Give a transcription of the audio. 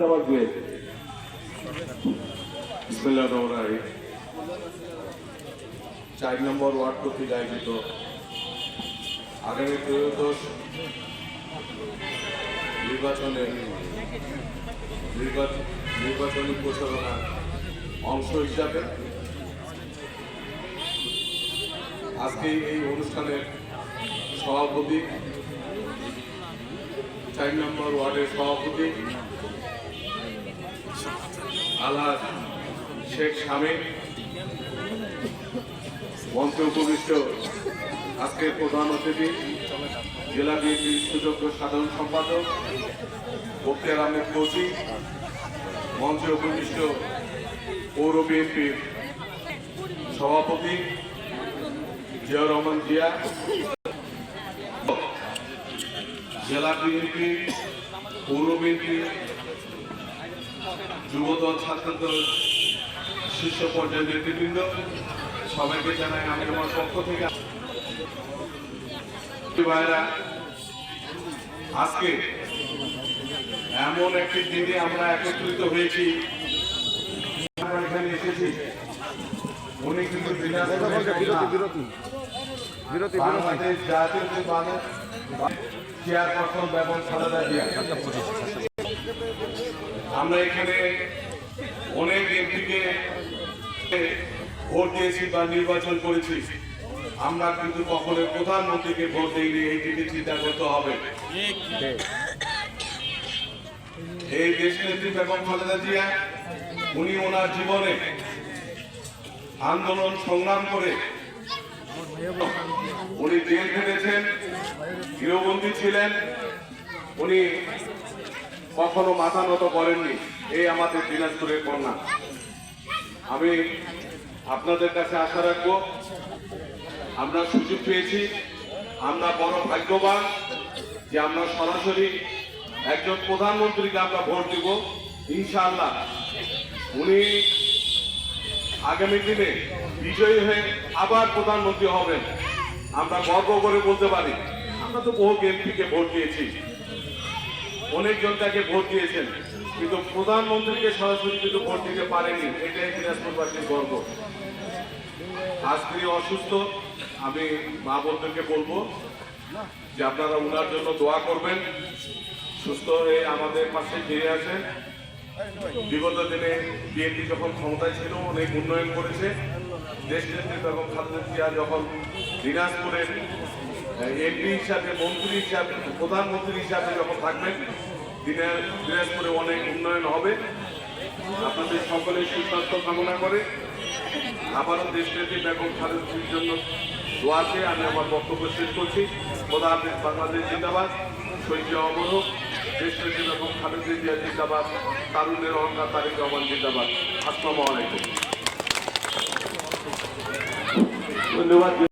জিন্দাবাদ দিয়ে বিসমিল্লাহ রহমান চার নম্বর ওয়ার্ড কর্তৃক আয়োজিত আগামী ত্রয়োদশ নির্বাচন নির্বাচনী প্রচারণার অংশ হিসাবে আজকে এই অনুষ্ঠানের সভাপতি চার নম্বর ওয়ার্ডের সভাপতি আলাদ শেখ শামীম মঞ্চে উপবিষ্ট আজকের প্রধান অতিথি, জেলা বিএনপির সুযোগ্য সাধারণ সম্পাদক, বক্তিয়ার আহমেদ কৌশি মঞ্চে উপবিষ্ট পৌর বিএনপির সভাপতি জিয়া রহমান জিয়া, জেলা বিএনপি পৌর বিএনপি যুবদল ছাত্রদল শীর্ষ পর্যায়ের নেতৃবৃন্দ সবাইকে জানাই আমি আমার পক্ষ থেকে ভাইরা আজকে এমন একটি দিনে আমরা একত্রিত হয়েছি। আমরা এখানে এসেছি। উনি কিন্তু বাংলাদেশ জাতীয়তাবাদী চেয়ারপারসন ব্যবন খালেদা জিয়া। আমরা এখানে অনেক এমপিকে ভোট দিয়েছি বা নির্বাচন করেছি। আমরা কিন্তু কখনো প্রধানমন্ত্রীকে ভোট দিইনি, এই দিকে চিন্তা করতে হবে। এই দেশ নেত্রী বেগম খালেদা জিয়া, উনি ওনার জীবনে আন্দোলন সংগ্রাম করে উনি জেল খেটেছেন, গৃহবন্দী ছিলেন, উনি কখনো মাথা নত করেননি। এই আমাদের দিনাজপুরের কন্যা। আমি আপনাদের কাছে আশা রাখব, আমরা সুযোগ পেয়েছি, আমরা বড় ভাগ্যবান যে আমরা সরাসরি একজন প্রধানমন্ত্রীকে আমরা ভোট দিব, ইনশাআল্লাহ। উনি আগামী দিনে বিজয়ী হয়ে আবার প্রধানমন্ত্রী হবেন। আমরা গর্ব করে বলতে পারি, আমরা তো বহু এমপিকে ভোট দিয়েছি। অনেকজন তাকে ভোট দিয়েছেন। কিন্তু প্রধানমন্ত্রীকে সরাসরি কিন্তু ভোট দিতে পারেনি। এটাই দিনাজপুরবাসীর গর্ব। আজ অসুস্থ, আমি মা বন্ধুকে বলব যে আপনারা ওনার জন্য দোয়া করবেন। সুস্থ হয়ে আমাদের পাশে ফিরে আসেন। বিগত দিনে বিএনপি যখন ক্ষমতায় ছিল, অনেক উন্নয়ন করেছে। দেশ বেগম খালেদা দিনাজপুরের এমপি হিসাবে, মন্ত্রী হিসাবে, প্রধানমন্ত্রী হিসাবে যখন থাকবেন দিনাজপুরে অনেক উন্নয়ন হবে। আপনাদের সকলের সুস্বাস্থ্য কামনা করে আবারও দেশ নেত্রী বেগম খালেদার জন্য দোয়াতে আমি আমার বক্তব্য শেষ করছি। খোদা হাফেজ, বাংলাদেশ জিন্দাবাদ। শহীদ অমর দেশ নেত্রী বেগম খালেদা জিয়া জিন্দাবাদ। তারুণের অহংকার তারিক রহমান জিন্দাবাদ। আসসালামু আলাইকুম। ধন্যবাদ।